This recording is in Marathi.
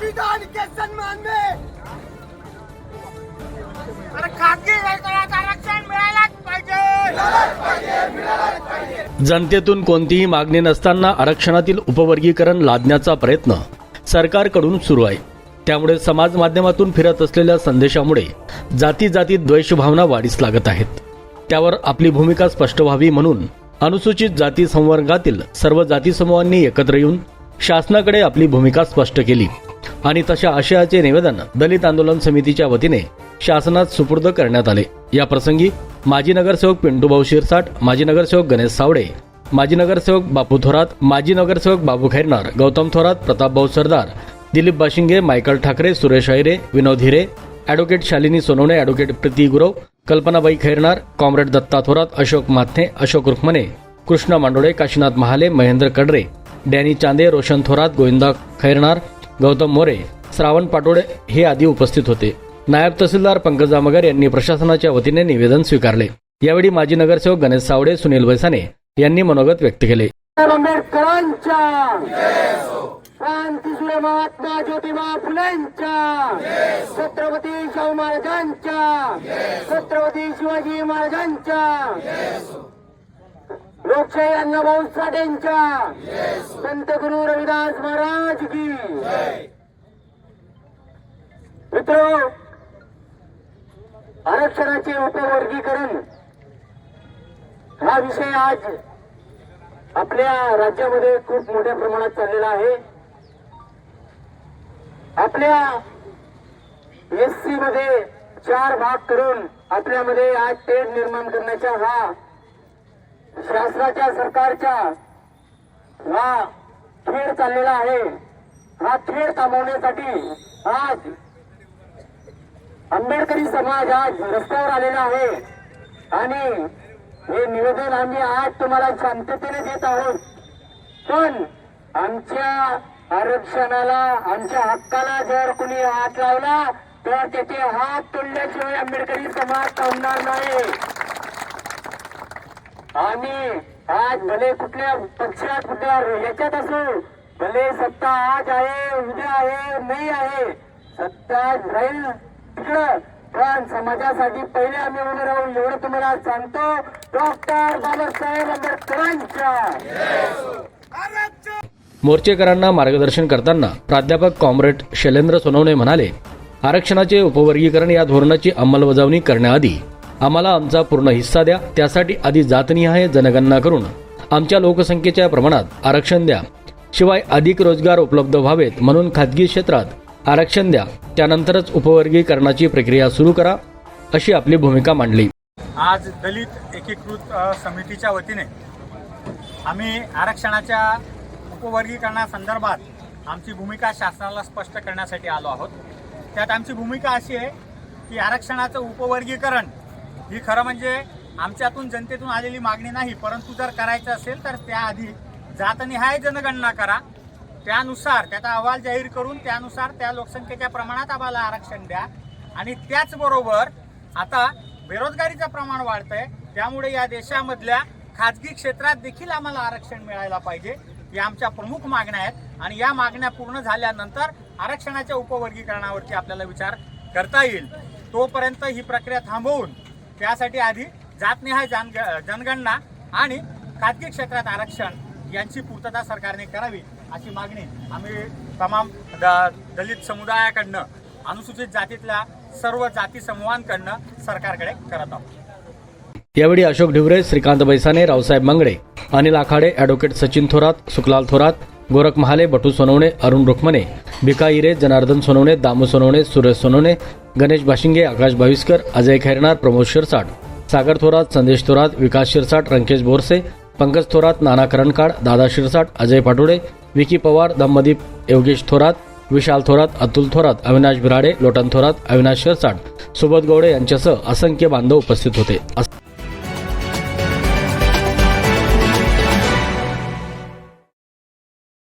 के जनतेतून कोणतीही मागणी नसताना आरक्षणातील उपवर्गीकरण लादण्याचा प्रयत्न सरकारकडून सुरू आहे. त्यामुळे समाज माध्यमातून फिरत असलेल्या संदेशामुळे जाती जातीत द्वेषभावना वाढीस लागत आहेत. त्यावर आपली भूमिका स्पष्ट व्हावी म्हणून अनुसूचित जाती संवर्गातील सर्व जाती समूहांनी एकत्र येऊन शासनाकडे आपली भूमिका स्पष्ट केली. आणि तशा आशयाचे निवेदन दलित आंदोलन समितीच्या वतीने शासनात सुपूर्द करण्यात आले. या प्रसंगी माजी नगरसेवक पिंटूभाऊ शिरसाट माजी नगरसेवक गणेश सावडे माजी नगरसेवक बापू थोरात माजी नगरसेवक Babu Khairnar Gautam Thorat Pratapbhau Sardar Dilip Bashinge Michael Thakare Suresh Aire Vinod Hire advocate Shalini Sonawane advocate Preeti Gurav Kalpanabai Khairnar comrade Datta Thorat Ashok Mathane Ashok Rukhmane Krishna Mandole Kashinath Mahale Mahendra Kadare Danny Chande Roshan Thorat Govinda Khairnar Gautam More Shravan Patole हे आदी उपस्थित होते. नायब तहसीलदार पंकजा मगर यांनी प्रशासनाच्या वतीने निवेदन स्वीकारले. यावेळी माजी नगरसेवक गणेश सावडे सुनील वैसाने यांनी मनोगत व्यक्त केले. शांती सुरे महात्मा ज्योतिबा फुलांच्या छत्रपती शाहू महाराजांच्या छत्रपती शिवाजी महाराजांच्या लोकशाही अण्णाभाऊ साठेंच्या संत गुरु रविदास महाराज की. मित्र आरक्षणाचे उपवर्गीकरण हा विषय आज आपल्या राज्यामध्ये खूप मोठ्या प्रमाणात चाललेला आहे. आपल्या एस सी मध्ये चार भाग करून आपल्यामध्ये आज तेढ निर्माण करण्याचा हा शासनाच्या सरकारच्या हा खेळ चाललेला आहे. हा खेळ थांबवण्यासाठी आज आंबेडकरी समाज आज रस्त्यावर आलेला आहे. आणि हे निवेदन आम्ही आज तुम्हाला शांततेने देत आहोत. पण आमच्या आरक्षणाला आमच्या हक्काला जर कुणी हात लावला तर त्याचे हात तोडल्याशिवाय आंबेडकरी समाज थांबणार नाही. आम्ही आज भले कुठल्या पक्षात कुठल्या याच्यात असू भले सत्ता आज आहे उद्या आहे नाही आहे सत्ता राहील तिकडं. पण समाजासाठी पहिले आम्ही उभे राहून एवढं तुम्हाला सांगतो डॉक्टर बाबासाहेब आंबेडकरांच्या. मोर्चेकरांना मार्गदर्शन करताना प्राध्यापक कॉम्रेड शैलेंद्र सोनवणे म्हणाले आरक्षणाचे उपवर्गीकरण या धोरणाची अंमलबजावणी करण्याआधी आम्हाला आमचा पूर्ण हिस्सा द्या. त्यासाठी आधी जातनिहाय जनगणना करून. आमच्या लोकसंख्येच्या प्रमाणात आरक्षण द्या. शिवाय अधिक रोजगार उपलब्ध व्हावेत म्हणून खाजगी क्षेत्रात आरक्षण द्या. त्यानंतरच उपवर्गीकरणाची प्रक्रिया सुरू करा अशी आपली भूमिका मांडली. आज दलित एकीकृत समितीच्या वतीने आम्ही आरक्षणाच्या उपवर्गीकरणासंदर्भात आमची भूमिका शासनाला स्पष्ट करण्यासाठी आलो आहोत. त्यात आमची भूमिका अशी आहे की आरक्षणाचं उपवर्गीकरण ही खरं म्हणजे आमच्यातून जनतेतून आलेली मागणी नाही परंतु जर करायचं असेल तर त्याआधी जातनिहाय जनगणना करा. त्यानुसार त्याचा अहवाल जाहीर करून त्यानुसार त्या लोकसंख्येच्या प्रमाणात आम्हाला आरक्षण द्या. आणि त्याचबरोबर आता बेरोजगारीचं प्रमाण वाढतंय त्यामुळे या देशामधल्या खाजगी क्षेत्रात देखील आम्हाला आरक्षण मिळायला पाहिजे या आमच्या प्रमुख मागण्या आहेत. आणि या मागण्या पूर्ण झाल्यानंतर आरक्षणाच्या उपवर्गीकरणावरती आपल्याला विचार करता येईल. तोपर्यंत ही प्रक्रिया थांबवून त्यासाठी आधी जातनिहाय जान जनगणना आणि खाजगी क्षेत्रात आरक्षण यांची पूर्तता सरकारने करावी अशी मागणी आम्ही तमाम द- दलित समुदायाकडनं अनुसूचित जातीतल्या सर्व जाती समूहांकडनं सरकारकडे करत आहोत. यावेळी अशोक ढिवरे श्रीकांत बैसाने रावसाहेब मंगडे अनिल आखाडे ॲडव्होकेट सचिन थोरात सुखलाल थोरात गोरख महाले बटू सोनवणे अरुण रुखमने भिका हिरे जनार्दन सोनवणे दामू सोनवणे सुरेश सोनवणे गणेश भाशिंगे आकाश भाविस्कर अजय खैरनार प्रमोद शिरसाट सागर थोरात संदेश थोरात विकास शिरसाट रंकेश बोरसे पंकज थोरात नाना करणकाड दादा शिरसाट अजय पाटोळे विकी पवार धम्मदीप योगेश थोरात विशाल थोरात अतुल थोरात अविनाश बिराडे लोटन थोरात अविनाश शिरसाट सुबोध गौडे यांच्यासह असंख्य बांधव उपस्थित होते. असं